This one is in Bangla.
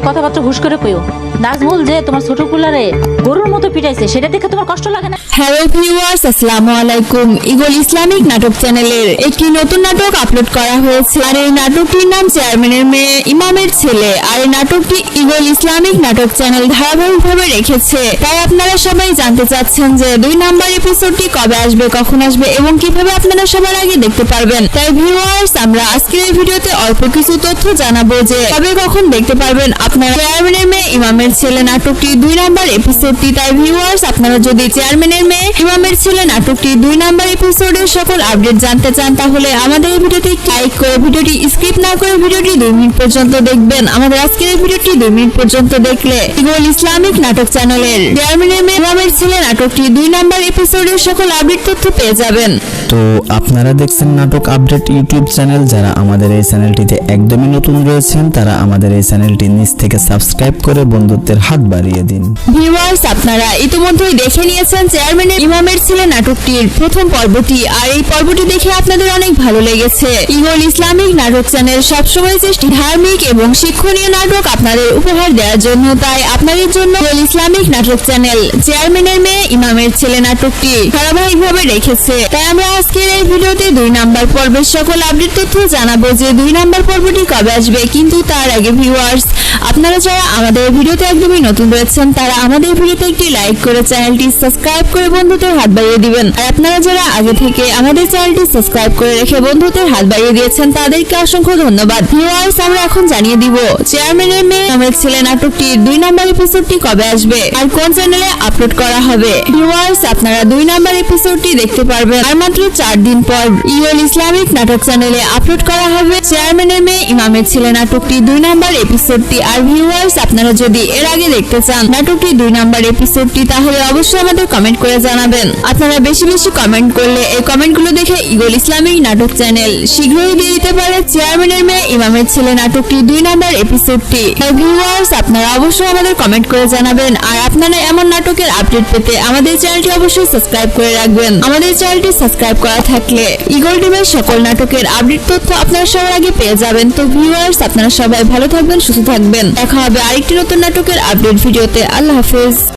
এই কথাবার্তা হুশ করে কইও। নাজমুল যে তোমার ছোট কুলারে গরুর মতো পিটাইছে, সেটা দেখে তোমার কষ্ট লাগে না? হ্যালো ভিউয়ার্স আসসালামু আলাইকুম। ইগল ইসলামিক নাটক চ্যানেলের একটি নতুন নাটক আপলোড করা হয়েছে। আর এই নাটকটির নাম চেয়ারম্যানের মেয়ে ইমামের ছেলে। আর এই নাটকটি ইগল ইসলামিক নাটক চ্যানেল ধারাবাহিকভাবে রেখেছে। তাই আপনারা সবাই জানতে চাচ্ছেন যে দুই নাম্বার এপিসোডটি কবে আসবে, কখন আসবে, এবং কীভাবে আপনারা সবার আগে দেখতে পারবেন। তাই ভিউয়ার্স আমরা আজকের এই ভিডিওতে অল্প কিছু তথ্য জানাব যে কবে কখন দেখতে পারবেন। আপনারা চেয়ারম্যানের মেয়ে, ইমামের ছেলে নাটকটি দুই নাম্বার এপিসোডটি তাই ভিউয়ার্স আপনারা যদি চেয়ারম্যানের মেয়ে, ইমামের ছেলে নাটকটি দুই নাম্বার এপিসোডের সকল আপডেট জানতে চান, তাহলে আমাদের এই ভিডিওটি লাইক করে ভিডিওটি স্কিপ না করে ভিডিওটি দুই মিনিট পর্যন্ত দেখবেন। আমাদের আজকের ভিডিওটি দুই মিনিট পর্যন্ত দেখলে ইগল ইসলামিক নাটক চ্যানেলের চেয়ারম্যানের মেয়ে, ইমামের ছেলে নাটকটি দুই নাম্বার এপিসোডের সকল আপডেট তথ্য পেয়ে যাবেন। তো আপনারা দেখছেন নাটক আপডেট ইউটিউব চ্যানেল। যারা আমাদের এই চ্যানেলটিতে একদমই নতুন রয়েছেন, তারা আমাদের এই চ্যানেলটি নিচ থেকে সাবস্ক্রাইব করে বন্ধুত্বের হাত বাড়িয়ে দিন। ভিউয়ার্স, আপনারা ইতিমধ্যেই দেখে নিয়েছেন চেয়ারম্যানের ইমামের ছেলে নাটকটির প্রথম পর্বটি। আর এই পর্বটি দেখে আপনাদের অনেক ভালো লেগেছে। ইগল ইসলামিক নাটক চ্যানেল সবসময় চেষ্টা ধার্মিক এবং শিক্ষণীয় নাটক আপনাদের উপহার দেওয়ার জন্য। তাই আপনাদের জন্য ইগল ইসলামিক নাটক চ্যানেল চেয়ারম্যানের মেয়ে, ইমামের ছেলে নাটকটি ধারাবাহিকভাবে রেখেছে। তাই আমরা আজকের এই ভিডিওতে দুই নাম্বার পর্বের সকল আপডেট তথ্য জানাব যে দুই নাম্বার পর্বটি কবে আসবে, কিন্তু তার আগে ভিউয়ার্স আপনারা যারা আমাদের ভিডিওতে একদমই নতুন রয়েছেন, তারা আমাদের ভিডিওতে একটি লাইক করে চ্যানেলটি সাবস্ক্রাইব করে বন্ধুদের হাত বাড়িয়ে দিবেন। আর আপনারা যারা আগে থেকে আমাদের চ্যানেলটি সাবস্ক্রাইব করে রেখে বন্ধুদের হাত বাড়িয়ে দিয়েছেন, তাদেরকে অসংখ্য ধন্যবাদ। ভিউয়ার্স আমরা এখন জানিয়ে দিব চেয়ারম্যানের মেয়ে নামের ছেলে নাটকটির দুই নাম্বার এপিসোডটি কবে আসবে, আর কোন চ্যানেলে আপলোড করা হবে। ভিউয়ার্স আপনারা দুই নাম্বার এপিসোডটি দেখতে পারবেন, আর মাত্র চার দিন পর ইউএল ইসলামিক নাটক চ্যানেলে আপলোড করা হবে। চেয়ারম্যানের মেয়ে ইমামের ছেলে নাটকটি দুই নাম্বার এপিসোডটি। আর ভিউয়ার্স, আপনারা যদি এর আগে দেখতে চান নাটকটি দুই নাম্বার এপিসোডটি, তাহলে অবশ্যই আমাদের কমেন্ট করে জানাবেন। আপনারা বেশি বেশি কমেন্ট করলে এই কমেন্টগুলো দেখে ইগল ইসলামিক নাটক চ্যানেল শীঘ্রই দিয়ে দিতে পারে। চেয়ারম্যানের মেয়ে ইমামের ছেলে নাটকটি দুই নাম্বার এপিসোডটি। ভিউয়ার্স, আপনারা অবশ্যই আমাদের কমেন্ট করে জানাবেন। আর আপনারা এমন নাটকের আপডেট পেতে আমাদের চ্যানেলটি অবশ্যই সাবস্ক্রাইব করে রাখবেন। আমাদের চ্যানেলটি সাবস্ক্রাইব করা থাকলে ইগল ডিমের সকল নাটকের আপডেট তথ্য আপনারা সবার আগে পেয়ে যাবেন। তো ভিউয়ার্স আপনারা সবাই ভালো থাকবেন, সুস্থ থাকবেন। দেখা হবে আরেকটি নতুন নাটকের আপডেট ভিডিওতে। আল্লাহ হাফেজ।